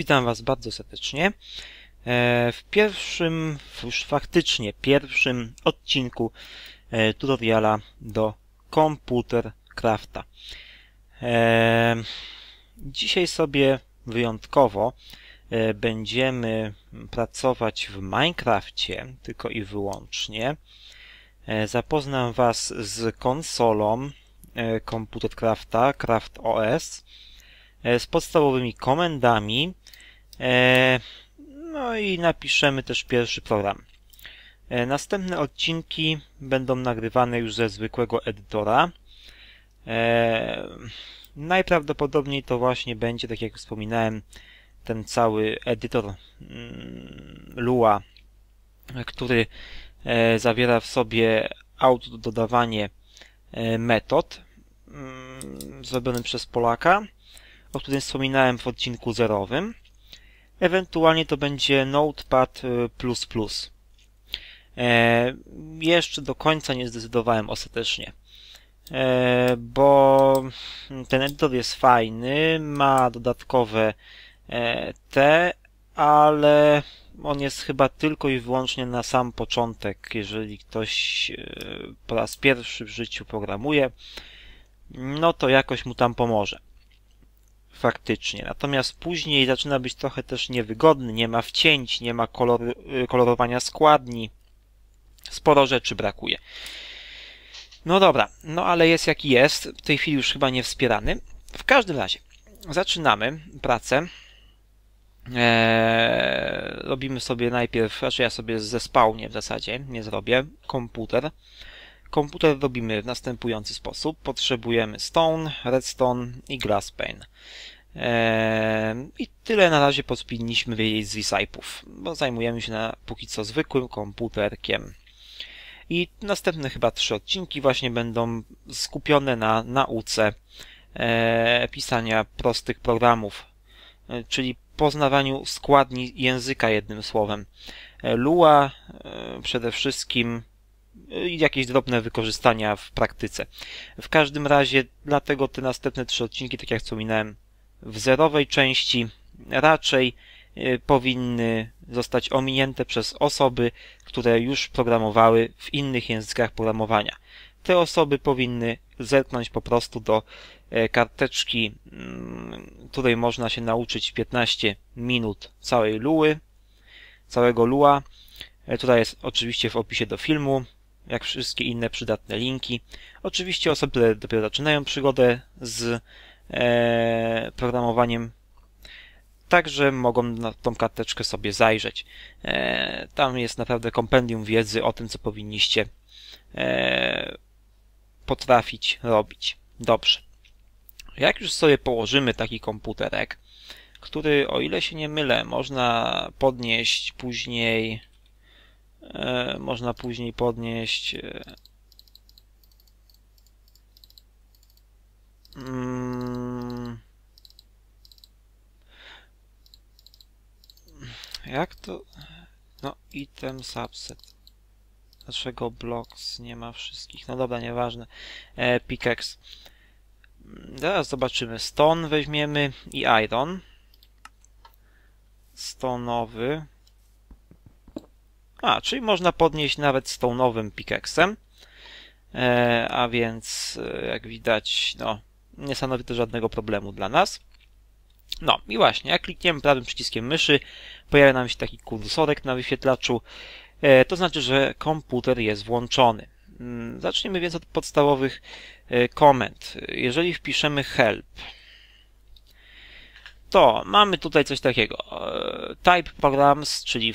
Witam Was bardzo serdecznie. E, w pierwszym, już faktycznie pierwszym odcinku e, tutoriala do komputer crafta. E, dzisiaj sobie wyjątkowo będziemy pracować w Minecrafcie, tylko i wyłącznie. Zapoznam Was z konsolą komputer crafta, Craft OS, z podstawowymi komendami, no i napiszemy też pierwszy program. E, następne odcinki będą nagrywane już ze zwykłego edytora. E, najprawdopodobniej to właśnie będzie, tak jak wspominałem, ten cały edytor mm, Lua, który zawiera w sobie autododawanie metod mm, zrobiony przez Polaka, o którym wspominałem w odcinku zerowym. Ewentualnie to będzie Notepad++. E, jeszcze do końca nie zdecydowałem ostatecznie. E, bo ten edytor jest fajny, ma dodatkowe e, te, ale on jest chyba tylko i wyłącznie na sam początek, jeżeli ktoś e, po raz pierwszy w życiu programuje, no to jakoś mu tam pomoże faktycznie. Natomiast później zaczyna być trochę też niewygodny, nie ma wcięć, nie ma kolor, y, kolorowania składni. Sporo rzeczy brakuje. No dobra, no ale jest jaki jest. W tej chwili już chyba nie wspierany. W każdym razie, zaczynamy pracę. Eee, robimy sobie najpierw, znaczy ja sobie zespałnie w zasadzie, nie zrobię, komputer. Komputer robimy w następujący sposób. Potrzebujemy stone, redstone i glass pane. Eee, I tyle na razie powinniśmy wiedzieć z Visipów, bo zajmujemy się na póki co zwykłym komputerkiem. I następne chyba trzy odcinki właśnie będą skupione na nauce e, pisania prostych programów, e, czyli poznawaniu składni języka jednym słowem. E, Lua e, przede wszystkim i jakieś drobne wykorzystania w praktyce. W każdym razie, dlatego te następne trzy odcinki, tak jak wspominałem, w zerowej części raczej y, powinny zostać ominięte przez osoby, które już programowały w innych językach programowania. Te osoby powinny zerknąć po prostu do e, karteczki, mm, której można się nauczyć 15 minut całej luły, całego lua. E, tutaj jest oczywiście w opisie do filmu jak wszystkie inne przydatne linki. Oczywiście osoby, które dopiero zaczynają przygodę z e, programowaniem, także mogą na tą karteczkę sobie zajrzeć. E, tam jest naprawdę kompendium wiedzy o tym, co powinniście e, potrafić robić. Dobrze. Jak już sobie położymy taki komputerek, który, o ile się nie mylę, można podnieść później można później podnieść e, mm, jak to no item subset. Dlaczego blocks nie ma wszystkich? No dobra nieważne. E, pickaxe. Teraz zobaczymy. Stone weźmiemy i iron. Stonowy a, czyli można podnieść nawet z tą nowym pickaxem. E, a więc, e, jak widać, no, nie stanowi to żadnego problemu dla nas. No i właśnie, jak klikniemy prawym przyciskiem myszy, pojawia nam się taki kursorek na wyświetlaczu. E, to znaczy, że komputer jest włączony. Mm, zaczniemy więc od podstawowych e, komend. Jeżeli wpiszemy help, to mamy tutaj coś takiego. E, type programs, czyli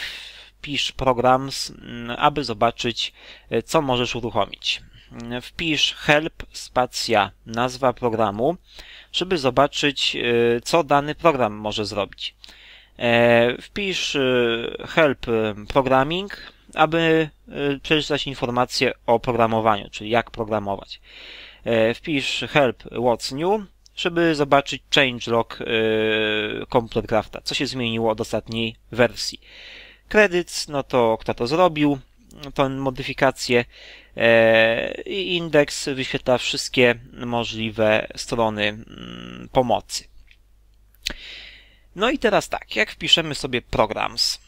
wpisz program, mm, aby zobaczyć, e, co możesz uruchomić. Wpisz help spacja nazwa programu, żeby zobaczyć, e, co dany program może zrobić. E, wpisz help programming, aby przeczytać informacje o programowaniu, czyli jak programować. Wpisz help what's new, żeby zobaczyć changelog ComputerCrafta, co się zmieniło od ostatniej wersji. Kredyt, no to kto to zrobił, tą modyfikację e, i indeks wyświetla wszystkie możliwe strony mm, pomocy. No i teraz tak, jak wpiszemy sobie programs,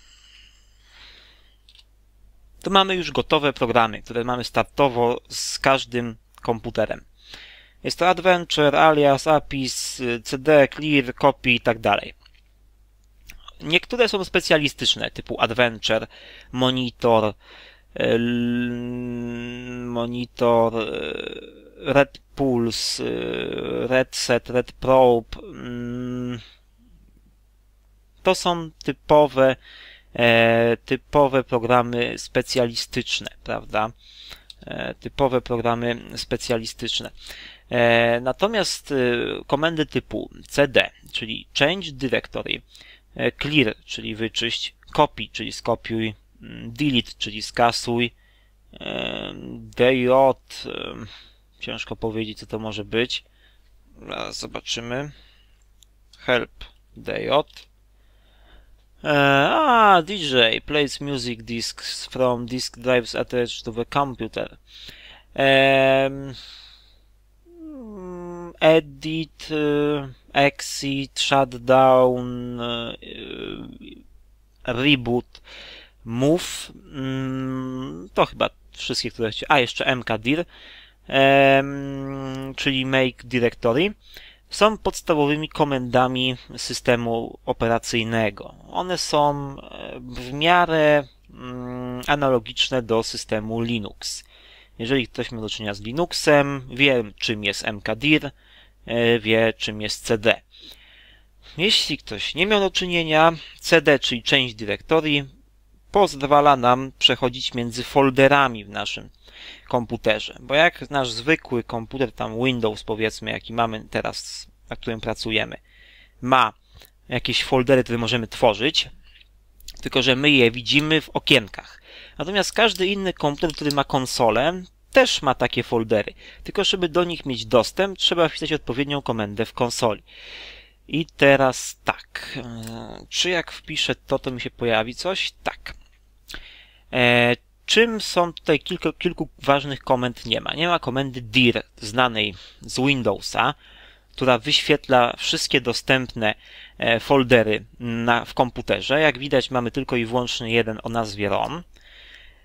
to mamy już gotowe programy, które mamy startowo z każdym komputerem. Jest to Adventure, Alias, Apis, CD, Clear, Copy i tak dalej. Niektóre są specjalistyczne, typu Adventure, Monitor, Monitor, Red Pulse, Red Set, Red Probe. Mm, to są typowe, e, typowe programy specjalistyczne, prawda? E, typowe programy specjalistyczne. E, natomiast komendy typu cd, czyli change directory, clear, czyli wyczyść, copy, czyli skopiuj, mm, delete, czyli skasuj, dj, ciężko powiedzieć, co to może być. Zobaczymy. Help, dj. Ah, DJ plays music discs from disk drives attached to the computer. Um, edit, exit, shutdown, uh, reboot, move. Mm, to chyba wszystkie, które chciałem. A, jeszcze mkdir, czyli make directory są podstawowymi komendami systemu operacyjnego. One są e, w miarę mm, analogiczne do systemu Linux. Jeżeli ktoś ma do czynienia z Linuxem, wie czym jest mkdir, e, wie czym jest cd. Jeśli ktoś nie miał do czynienia, cd, czyli część dyrektorii, pozwala nam przechodzić między folderami w naszym komputerze. Bo jak nasz zwykły komputer, tam Windows powiedzmy, jaki mamy teraz, na którym pracujemy, ma jakieś foldery, które możemy tworzyć, tylko że my je widzimy w okienkach. Natomiast każdy inny komputer, który ma konsolę, też ma takie foldery. Tylko żeby do nich mieć dostęp, trzeba wpisać odpowiednią komendę w konsoli. I teraz tak. E, czy jak wpiszę to, to mi się pojawi coś? Tak. E, czym są tutaj kilku, kilku ważnych komend nie ma? Nie ma komendy dir znanej z Windowsa, która wyświetla wszystkie dostępne e, foldery na, w komputerze. Jak widać mamy tylko i wyłącznie jeden o nazwie ROM.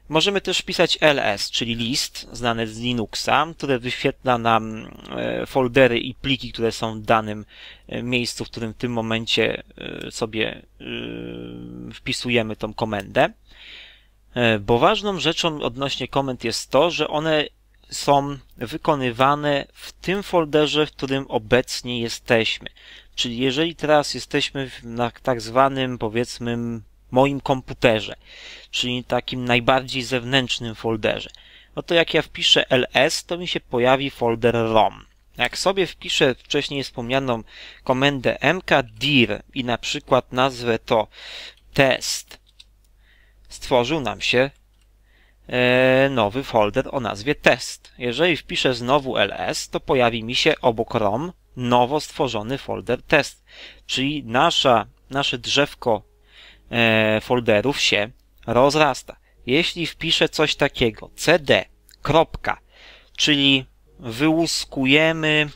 Możemy też pisać ls, czyli list, znany z Linuxa, które wyświetla nam e, foldery i pliki, które są w danym e, miejscu, w którym w tym momencie e, sobie wpisujemy tą komendę. Bo ważną rzeczą odnośnie komend jest to, że one są wykonywane w tym folderze, w którym obecnie jesteśmy. Czyli jeżeli teraz jesteśmy na tak zwanym, powiedzmy, moim komputerze, czyli takim najbardziej zewnętrznym folderze. No to jak ja wpiszę ls, to mi się pojawi folder rom. Jak sobie wpiszę wcześniej wspomnianą komendę mkdir i na przykład nazwę to test, stworzył nam się e, nowy folder o nazwie test. Jeżeli wpiszę znowu ls, to pojawi mi się obok rom nowo stworzony folder test, czyli nasza, nasze drzewko folderów się rozrasta. Jeśli wpiszę coś takiego cd, kropka, czyli wyłuskujemy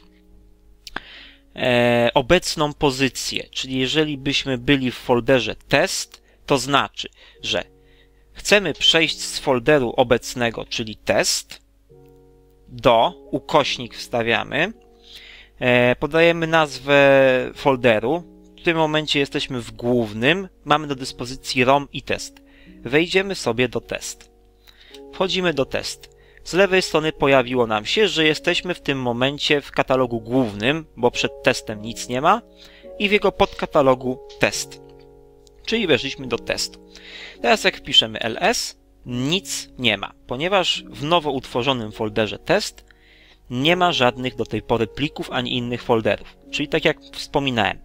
e, obecną pozycję, czyli jeżeli byśmy byli w folderze test, to znaczy, że chcemy przejść z folderu obecnego, czyli test, do ukośnik wstawiamy, e, podajemy nazwę folderu, tym momencie jesteśmy w głównym, mamy do dyspozycji ROM i test wejdziemy sobie do test. Wchodzimy do test. Z lewej strony pojawiło nam się, że jesteśmy w tym momencie w katalogu głównym, bo przed testem nic nie ma, i w jego podkatalogu test. Czyli weszliśmy do testu. Teraz jak wpiszemy ls, nic nie ma, ponieważ w nowo utworzonym folderze test nie ma żadnych do tej pory plików ani innych folderów. Czyli tak jak wspominałem,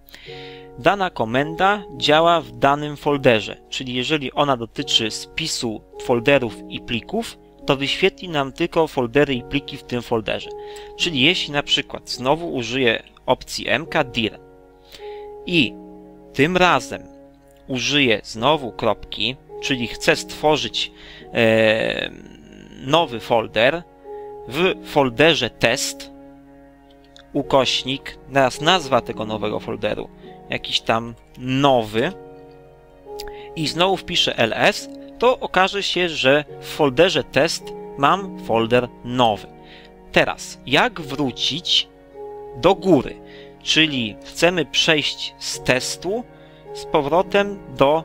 dana komenda działa w danym folderze, czyli jeżeli ona dotyczy spisu folderów i plików, to wyświetli nam tylko foldery i pliki w tym folderze. Czyli jeśli na przykład znowu użyję opcji mkdir i tym razem użyję znowu kropki, czyli chcę stworzyć e, nowy folder, w folderze test ukośnik, teraz nazwa tego nowego folderu jakiś tam nowy i znowu wpiszę ls, to okaże się, że w folderze test mam folder nowy. Teraz, jak wrócić do góry? Czyli chcemy przejść z testu z powrotem do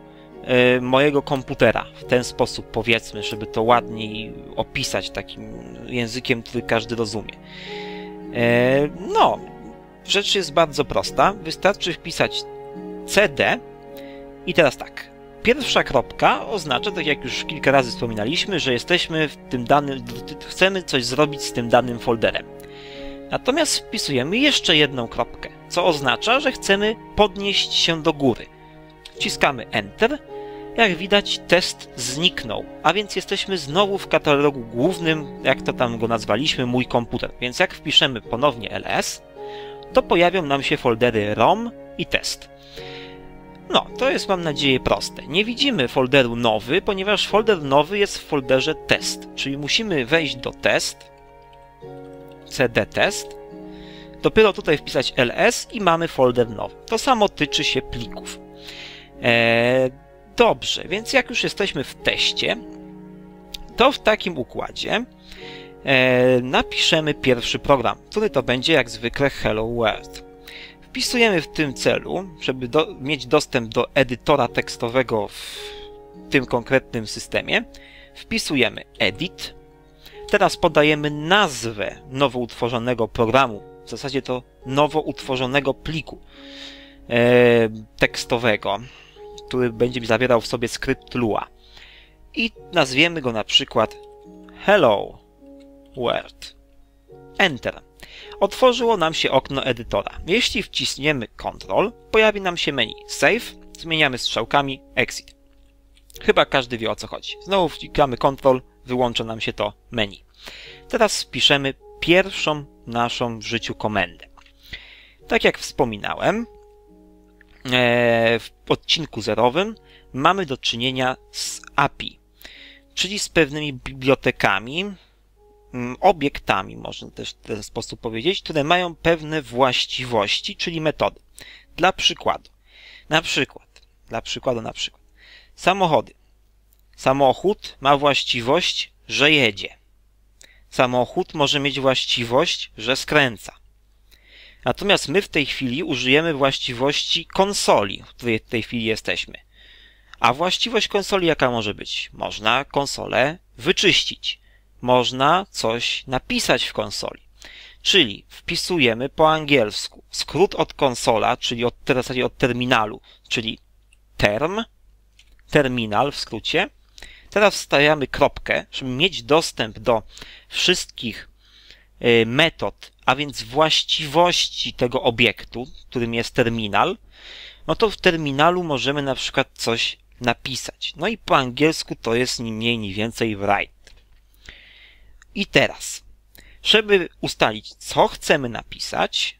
y, mojego komputera. W ten sposób powiedzmy, żeby to ładniej opisać takim językiem, który każdy rozumie. E, no, rzecz jest bardzo prosta. Wystarczy wpisać cd i teraz tak. Pierwsza kropka oznacza, tak jak już kilka razy wspominaliśmy, że jesteśmy w tym danym, chcemy coś zrobić z tym danym folderem. Natomiast wpisujemy jeszcze jedną kropkę, co oznacza, że chcemy podnieść się do góry. Wciskamy Enter. Jak widać, test zniknął, a więc jesteśmy znowu w katalogu głównym, jak to tam go nazwaliśmy, mój komputer. Więc jak wpiszemy ponownie ls, to pojawią nam się foldery ROM i test. No, to jest mam nadzieję proste. Nie widzimy folderu nowy, ponieważ folder nowy jest w folderze test, czyli musimy wejść do test, cd test, dopiero tutaj wpisać ls i mamy folder nowy. To samo tyczy się plików. Eee, dobrze, więc jak już jesteśmy w teście, to w takim układzie napiszemy pierwszy program, który to będzie jak zwykle Hello World. Wpisujemy w tym celu, żeby do, mieć dostęp do edytora tekstowego w tym konkretnym systemie, wpisujemy edit. Teraz podajemy nazwę nowo utworzonego programu, w zasadzie to nowo utworzonego pliku e, tekstowego, który będzie zawierał w sobie skrypt Lua. I nazwiemy go na przykład Hello World. Enter. Otworzyło nam się okno edytora. Jeśli wciśniemy Ctrl, pojawi nam się menu Save, zmieniamy strzałkami Exit. Chyba każdy wie o co chodzi. Znowu wciskamy Ctrl, wyłącza nam się to menu. Teraz wpiszemy pierwszą naszą w życiu komendę. Tak jak wspominałem, e, w odcinku zerowym mamy do czynienia z API, czyli z pewnymi bibliotekami, obiektami, można też w ten sposób powiedzieć, które mają pewne właściwości, czyli metody. Dla przykładu, na przykład, dla przykładu, na przykład, samochody. Samochód ma właściwość, że jedzie. Samochód może mieć właściwość, że skręca. Natomiast my w tej chwili użyjemy właściwości konsoli, w której w tej chwili jesteśmy. A właściwość konsoli jaka może być? Można konsolę wyczyścić można coś napisać w konsoli. Czyli wpisujemy po angielsku skrót od konsola, czyli od, w zasadzie od terminalu, czyli term, terminal w skrócie. Teraz wstawiamy kropkę, żeby mieć dostęp do wszystkich y, metod, a więc właściwości tego obiektu, którym jest terminal, no to w terminalu możemy na przykład coś napisać. No i po angielsku to jest ni mniej, ni więcej write. I teraz, żeby ustalić, co chcemy napisać,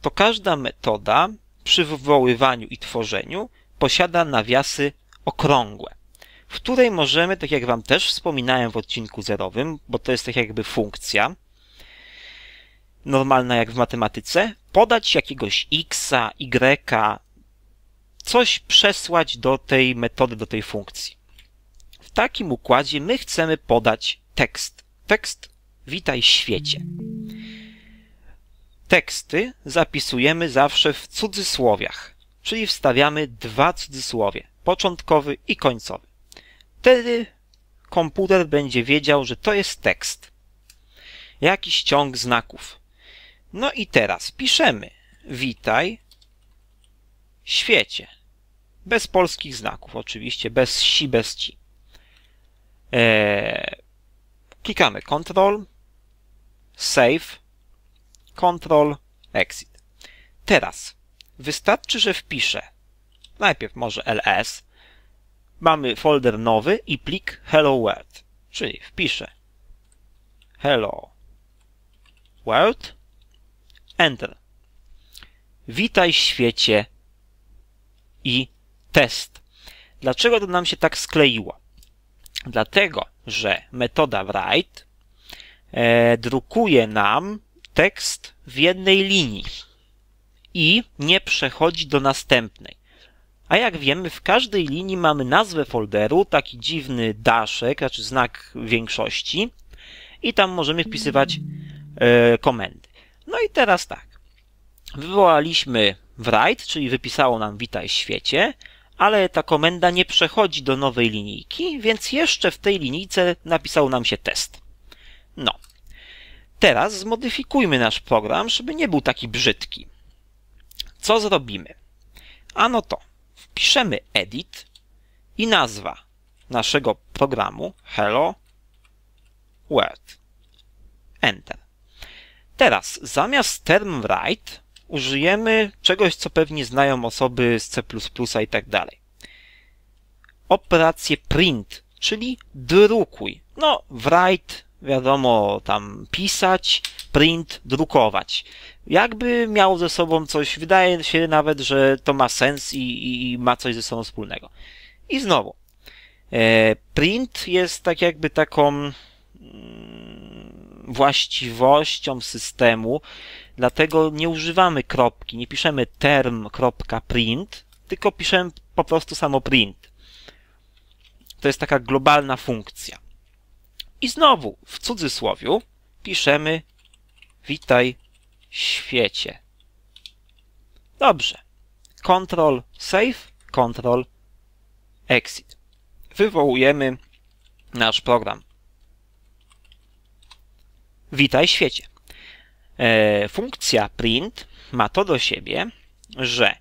to każda metoda przy wywoływaniu i tworzeniu posiada nawiasy okrągłe, w której możemy, tak jak Wam też wspominałem w odcinku zerowym, bo to jest tak jakby funkcja, normalna jak w matematyce, podać jakiegoś x, y, coś przesłać do tej metody, do tej funkcji. W takim układzie my chcemy podać tekst. Tekst Witaj świecie. Teksty zapisujemy zawsze w cudzysłowiach, czyli wstawiamy dwa cudzysłowie, początkowy i końcowy. Wtedy komputer będzie wiedział, że to jest tekst. Jakiś ciąg znaków. No i teraz piszemy witaj świecie. Bez polskich znaków, oczywiście, bez si, bez ci. Eee, Klikamy Ctrl, Save, Ctrl, Exit. Teraz wystarczy, że wpiszę najpierw może ls, mamy folder nowy i plik hello world, czyli wpiszę hello world, enter. Witaj świecie i test. Dlaczego to nam się tak skleiło? Dlatego, że metoda write e, drukuje nam tekst w jednej linii. i nie przechodzi do następnej. A jak wiemy, w każdej linii mamy nazwę folderu, taki dziwny daszek, znaczy znak większości i tam możemy wpisywać e, komendy. No i teraz tak. Wywołaliśmy write, czyli wypisało nam witaj świecie, ale ta komenda nie przechodzi do nowej linijki, więc jeszcze w tej linijce napisał nam się test. No. Teraz zmodyfikujmy nasz program, żeby nie był taki brzydki. Co zrobimy? Ano to, wpiszemy edit i nazwa naszego programu hello world. Enter. Teraz zamiast term write użyjemy czegoś, co pewnie znają osoby z C++ i tak dalej. Operację print, czyli drukuj. No, write, wiadomo, tam pisać, print, drukować. Jakby miało ze sobą coś, wydaje się nawet, że to ma sens i, i ma coś ze sobą wspólnego. I znowu, e, print jest tak jakby taką właściwością systemu, dlatego nie używamy kropki, nie piszemy term.print, tylko piszemy po prostu samo print. To jest taka globalna funkcja. I znowu w cudzysłowiu piszemy witaj świecie. Dobrze. Control save, control exit. Wywołujemy nasz program. Witaj świecie. E, funkcja print ma to do siebie, że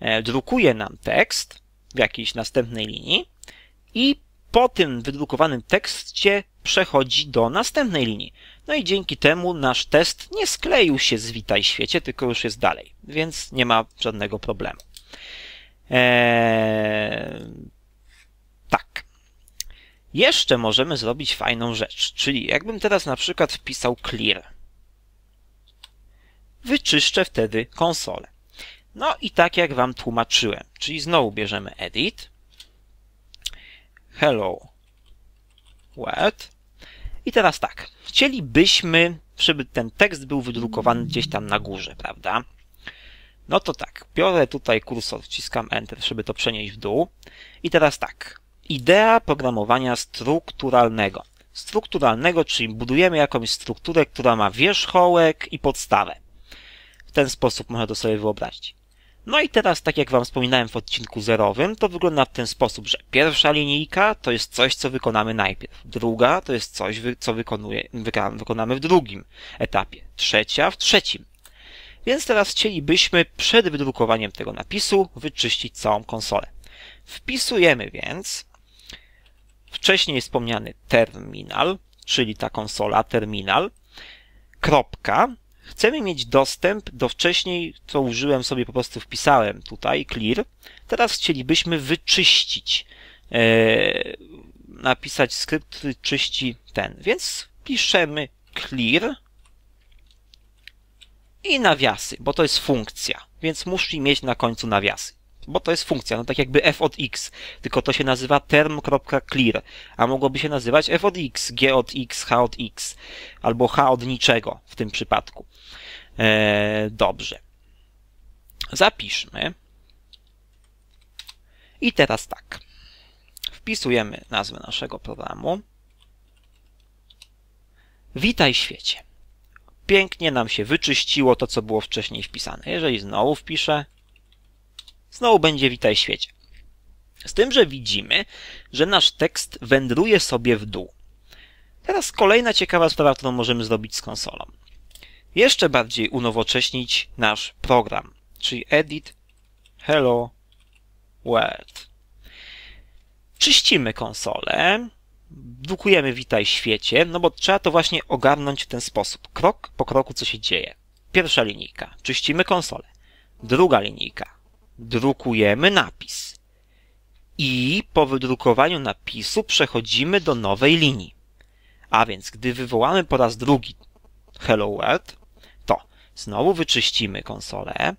e, drukuje nam tekst w jakiejś następnej linii i po tym wydrukowanym tekście przechodzi do następnej linii. No i dzięki temu nasz test nie skleił się z Witaj Świecie, tylko już jest dalej, więc nie ma żadnego problemu. Eee. Jeszcze możemy zrobić fajną rzecz, czyli jakbym teraz na przykład wpisał clear. Wyczyszczę wtedy konsolę. No i tak jak Wam tłumaczyłem, czyli znowu bierzemy edit, hello world i teraz tak, chcielibyśmy, żeby ten tekst był wydrukowany gdzieś tam na górze, prawda? No to tak, biorę tutaj kursor, wciskam Enter, żeby to przenieść w dół. I teraz tak, idea programowania strukturalnego. Strukturalnego, czyli budujemy jakąś strukturę, która ma wierzchołek i podstawę. W ten sposób można to sobie wyobrazić. No i teraz, tak jak Wam wspominałem w odcinku zerowym, to wygląda w ten sposób, że pierwsza linijka to jest coś, co wykonamy najpierw. Druga to jest coś, co wykonuje, wykonamy w drugim etapie. Trzecia w trzecim. Więc teraz chcielibyśmy przed wydrukowaniem tego napisu wyczyścić całą konsolę. Wpisujemy więc wcześniej wspomniany terminal, czyli ta konsola, terminal, kropka, Chcemy mieć dostęp do wcześniej, co użyłem sobie, po prostu wpisałem tutaj, clear. Teraz chcielibyśmy wyczyścić, e, napisać skrypt, który czyści ten. Więc piszemy clear i nawiasy, bo to jest funkcja, więc musi mieć na końcu nawiasy. Bo to jest funkcja, no tak jakby f od x, tylko to się nazywa term.clear, a mogłoby się nazywać f od x, g od x, h od x, albo h od niczego w tym przypadku. E, dobrze. Zapiszmy. I teraz tak. Wpisujemy nazwę naszego programu. Witaj świecie. Pięknie nam się wyczyściło to, co było wcześniej wpisane. Jeżeli znowu wpiszę, znowu będzie witaj świecie. Z tym, że widzimy, że nasz tekst wędruje sobie w dół. Teraz kolejna ciekawa sprawa, którą możemy zrobić z konsolą jeszcze bardziej unowocześnić nasz program, czyli edit hello world. Czyścimy konsolę, drukujemy witaj świecie, no bo trzeba to właśnie ogarnąć w ten sposób, krok po kroku co się dzieje. Pierwsza linijka, czyścimy konsolę. Druga linijka, drukujemy napis. I po wydrukowaniu napisu przechodzimy do nowej linii. A więc, gdy wywołamy po raz drugi Hello World, Znowu wyczyścimy konsolę.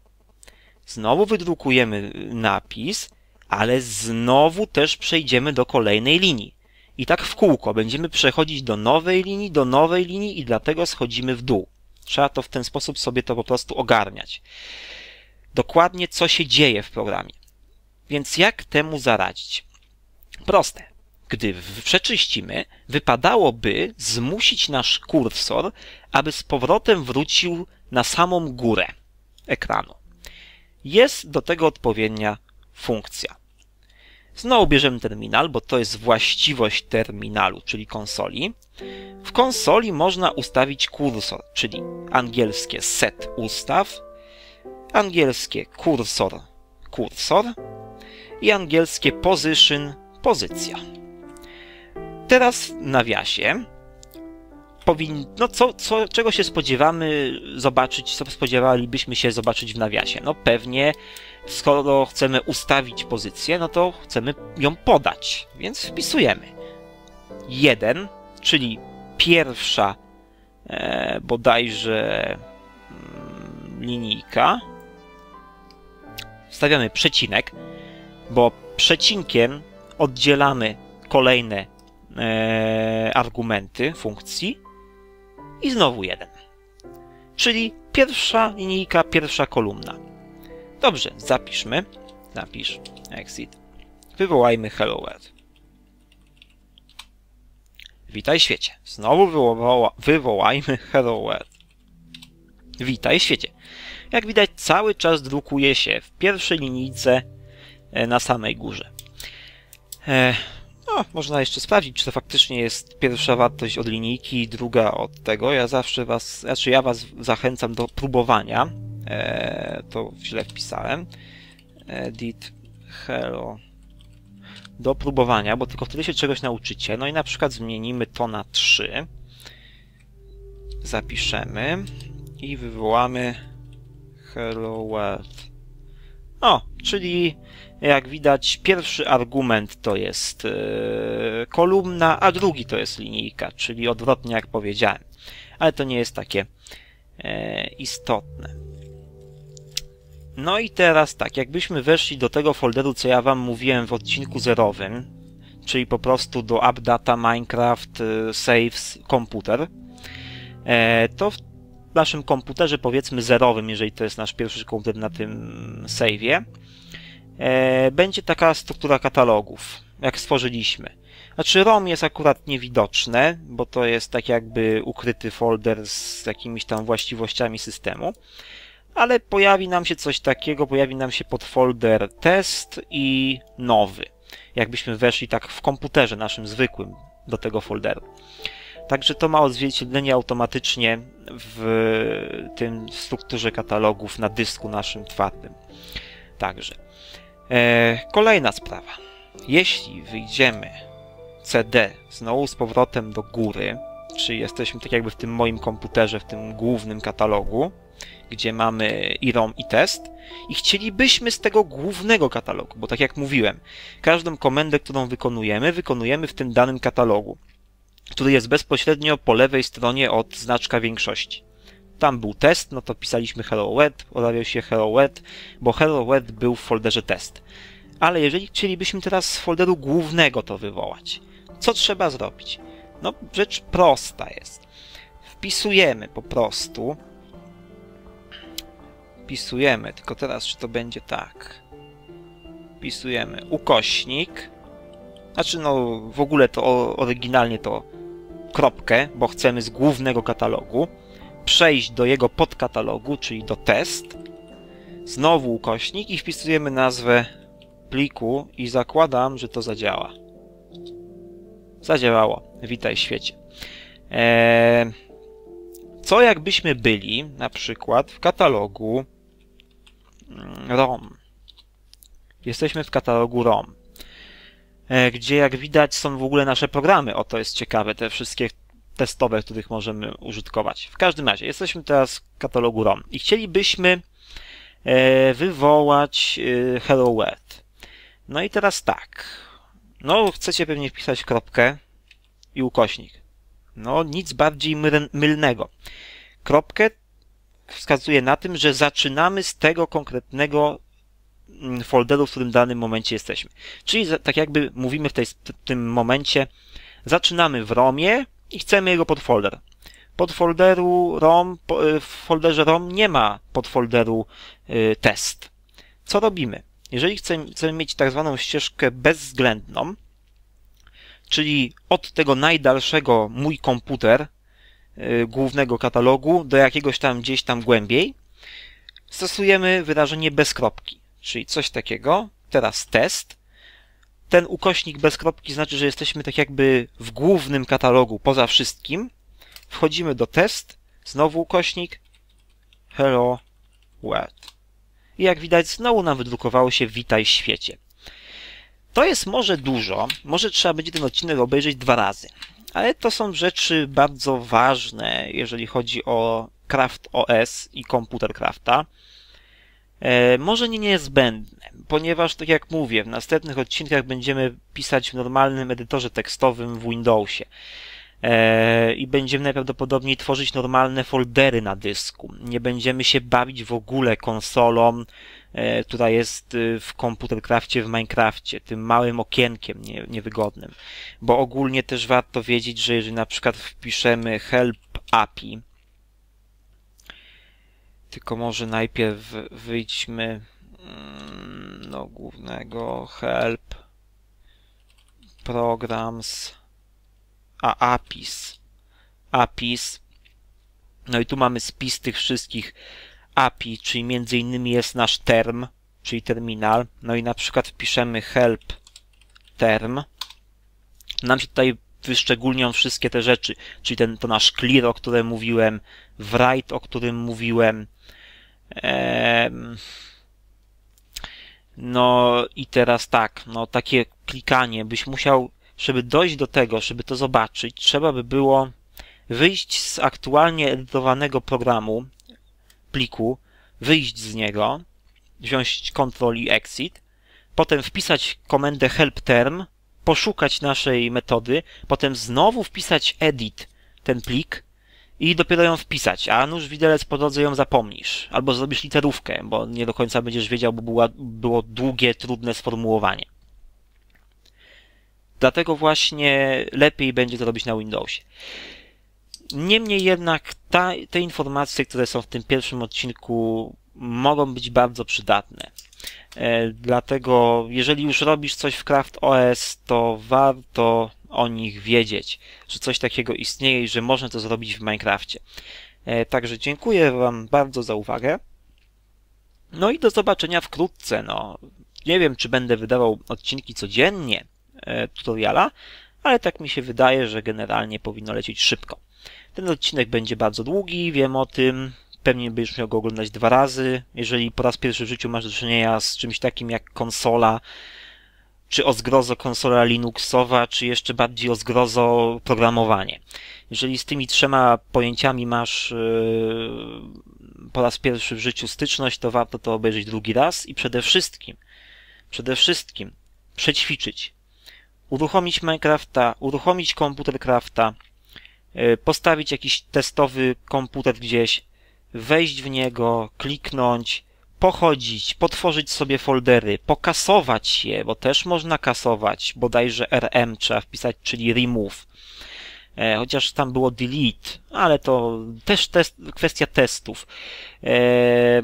Znowu wydrukujemy napis, ale znowu też przejdziemy do kolejnej linii. I tak w kółko będziemy przechodzić do nowej linii, do nowej linii i dlatego schodzimy w dół. Trzeba to w ten sposób sobie to po prostu ogarniać. Dokładnie, co się dzieje w programie. Więc jak temu zaradzić? Proste. Gdy przeczyścimy, wypadałoby zmusić nasz kursor, aby z powrotem wrócił na samą górę ekranu. Jest do tego odpowiednia funkcja. Znowu bierzemy terminal, bo to jest właściwość terminalu, czyli konsoli. W konsoli można ustawić kursor, czyli angielskie set ustaw, angielskie kursor, kursor i angielskie position, pozycja. Teraz nawiasie powin... no co, co, czego się spodziewamy zobaczyć, co spodziewalibyśmy się zobaczyć w nawiasie? No pewnie, skoro chcemy ustawić pozycję, no to chcemy ją podać, więc wpisujemy 1, czyli pierwsza e, bodajże mm, linijka. Wstawiamy przecinek, bo przecinkiem oddzielamy kolejne e, argumenty funkcji i znowu jeden. Czyli pierwsza linijka, pierwsza kolumna. Dobrze, zapiszmy. Napisz exit. Wywołajmy hello world. Witaj świecie. Znowu wywoła wywołajmy hello world. Witaj świecie. Jak widać cały czas drukuje się w pierwszej linijce e, na samej górze. E, no, można jeszcze sprawdzić, czy to faktycznie jest pierwsza wartość od linijki, druga od tego. Ja zawsze was, znaczy ja was zachęcam do próbowania. E, to źle wpisałem. Edit hello do próbowania, bo tylko wtedy się czegoś nauczycie. No i na przykład zmienimy to na 3. Zapiszemy i wywołamy hello world. O, czyli jak widać, pierwszy argument to jest yy, kolumna, a drugi to jest linijka, czyli odwrotnie jak powiedziałem. Ale to nie jest takie yy, istotne. No i teraz tak, jakbyśmy weszli do tego folderu, co ja wam mówiłem w odcinku zerowym, czyli po prostu do AppData, Minecraft, yy, Saves, komputer, to w naszym komputerze, powiedzmy zerowym, jeżeli to jest nasz pierwszy komputer na tym save'ie, e, będzie taka struktura katalogów, jak stworzyliśmy. Znaczy ROM jest akurat niewidoczne, bo to jest tak jakby ukryty folder z jakimiś tam właściwościami systemu, ale pojawi nam się coś takiego, pojawi nam się podfolder test i nowy. Jakbyśmy weszli tak w komputerze naszym zwykłym do tego folderu. Także to ma odzwierciedlenie automatycznie w tym strukturze katalogów na dysku naszym twardym. Także. E, kolejna sprawa. Jeśli wyjdziemy CD znowu z powrotem do góry, czyli jesteśmy tak jakby w tym moim komputerze, w tym głównym katalogu, gdzie mamy i ROM i test i chcielibyśmy z tego głównego katalogu, bo tak jak mówiłem, każdą komendę, którą wykonujemy, wykonujemy w tym danym katalogu który jest bezpośrednio po lewej stronie od znaczka większości. Tam był test, no to pisaliśmy hello web, pojawił się hello web, bo hello web był w folderze test. Ale jeżeli chcielibyśmy teraz z folderu głównego to wywołać, co trzeba zrobić? No, rzecz prosta jest. Wpisujemy po prostu. Wpisujemy, tylko teraz czy to będzie tak? Wpisujemy ukośnik. Znaczy, no, w ogóle to oryginalnie to kropkę, bo chcemy z głównego katalogu, przejść do jego podkatalogu, czyli do test, znowu ukośnik i wpisujemy nazwę pliku i zakładam, że to zadziała. Zadziałało. Witaj świecie. Eee, co jakbyśmy byli na przykład w katalogu mm, ROM. Jesteśmy w katalogu ROM. E, gdzie jak widać są w ogóle nasze programy. O, to jest ciekawe, te wszystkie testowe, których możemy użytkować. W każdym razie, jesteśmy teraz w katalogu ROM i chcielibyśmy e, wywołać e, Hello World. No i teraz tak. No, chcecie pewnie wpisać kropkę i ukośnik. No, nic bardziej mylnego. Kropkę wskazuje na tym, że zaczynamy z tego konkretnego folderu, w którym w danym momencie jesteśmy. Czyli tak jakby mówimy w, tej, w tym momencie, zaczynamy w ROMie i chcemy jego podfolder. Podfolderu ROM, w folderze ROM nie ma podfolderu test. Co robimy? Jeżeli chcemy, chcemy mieć tak zwaną ścieżkę bezwzględną, czyli od tego najdalszego mój komputer głównego katalogu do jakiegoś tam gdzieś tam głębiej, stosujemy wyrażenie bez kropki, czyli coś takiego. Teraz test. Ten ukośnik bez kropki znaczy, że jesteśmy tak jakby w głównym katalogu, poza wszystkim. Wchodzimy do test, znowu ukośnik, hello world. I jak widać, znowu nam wydrukowało się witaj świecie. To jest może dużo, może trzeba będzie ten odcinek obejrzeć dwa razy, ale to są rzeczy bardzo ważne, jeżeli chodzi o Craft OS i komputer Crafta. E, może nie niezbędne, ponieważ, tak jak mówię, w następnych odcinkach będziemy pisać w normalnym edytorze tekstowym w Windowsie e, i będziemy najprawdopodobniej tworzyć normalne foldery na dysku. Nie będziemy się bawić w ogóle konsolą, e, która jest w komputerkrafcie w Minecrafcie, tym małym okienkiem nie, niewygodnym. Bo ogólnie też warto wiedzieć, że jeżeli na przykład wpiszemy help API, tylko może najpierw wyjdźmy mm, do głównego. Help. Programs. A APIs. APIs. No i tu mamy spis tych wszystkich API, czyli między innymi jest nasz term, czyli terminal. No i na przykład wpiszemy help term. Nam się tutaj wyszczególnią wszystkie te rzeczy, czyli ten, to nasz clear, o którym mówiłem, write, o którym mówiłem, no i teraz tak, no takie klikanie, byś musiał, żeby dojść do tego, żeby to zobaczyć, trzeba by było wyjść z aktualnie edytowanego programu, pliku, wyjść z niego, wziąć Ctrl i Exit, potem wpisać komendę help term, poszukać naszej metody, potem znowu wpisać edit ten plik, i dopiero ją wpisać, a nuż widelec po drodze ją zapomnisz, albo zrobisz literówkę, bo nie do końca będziesz wiedział, bo była, było długie, trudne sformułowanie. Dlatego właśnie lepiej będzie to robić na Windowsie. Niemniej jednak ta, te informacje, które są w tym pierwszym odcinku, mogą być bardzo przydatne. E, dlatego, jeżeli już robisz coś w Craft OS, to warto o nich wiedzieć, że coś takiego istnieje i że można to zrobić w Minecrafcie. E, także dziękuję Wam bardzo za uwagę. No i do zobaczenia wkrótce. No, nie wiem, czy będę wydawał odcinki codziennie e, tutoriala, ale tak mi się wydaje, że generalnie powinno lecieć szybko. Ten odcinek będzie bardzo długi, wiem o tym. Pewnie będziesz miał go oglądać dwa razy. Jeżeli po raz pierwszy w życiu masz do czynienia z czymś takim jak konsola, czy o zgrozo konsola Linuxowa, czy jeszcze bardziej o zgrozo programowanie. Jeżeli z tymi trzema pojęciami masz yy, po raz pierwszy w życiu styczność, to warto to obejrzeć drugi raz i przede wszystkim, przede wszystkim przećwiczyć. Uruchomić Minecrafta, uruchomić komputer Crafta, yy, postawić jakiś testowy komputer gdzieś, wejść w niego, kliknąć, pochodzić, potworzyć sobie foldery, pokasować je, bo też można kasować, bodajże RM trzeba wpisać, czyli remove. E, chociaż tam było delete, ale to też test, kwestia testów. E,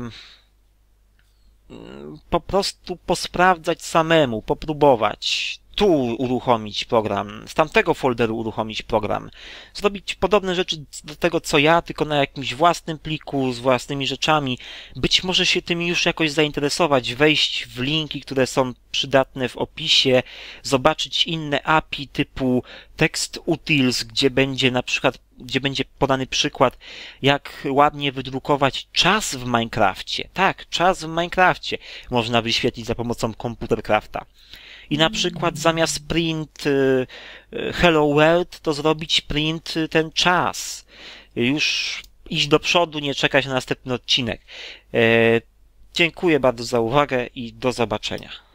po prostu posprawdzać samemu, popróbować tu uruchomić program, z tamtego folderu uruchomić program, zrobić podobne rzeczy do tego, co ja, tylko na jakimś własnym pliku, z własnymi rzeczami. Być może się tym już jakoś zainteresować, wejść w linki, które są przydatne w opisie, zobaczyć inne API typu text utils, gdzie będzie na przykład gdzie będzie podany przykład, jak ładnie wydrukować czas w Minecrafcie. Tak, czas w Minecrafcie można wyświetlić za pomocą komputercrafta i na przykład zamiast print y, y, hello world, to zrobić print y, ten czas. Już iść do przodu, nie czekać na następny odcinek. E, dziękuję bardzo za uwagę i do zobaczenia.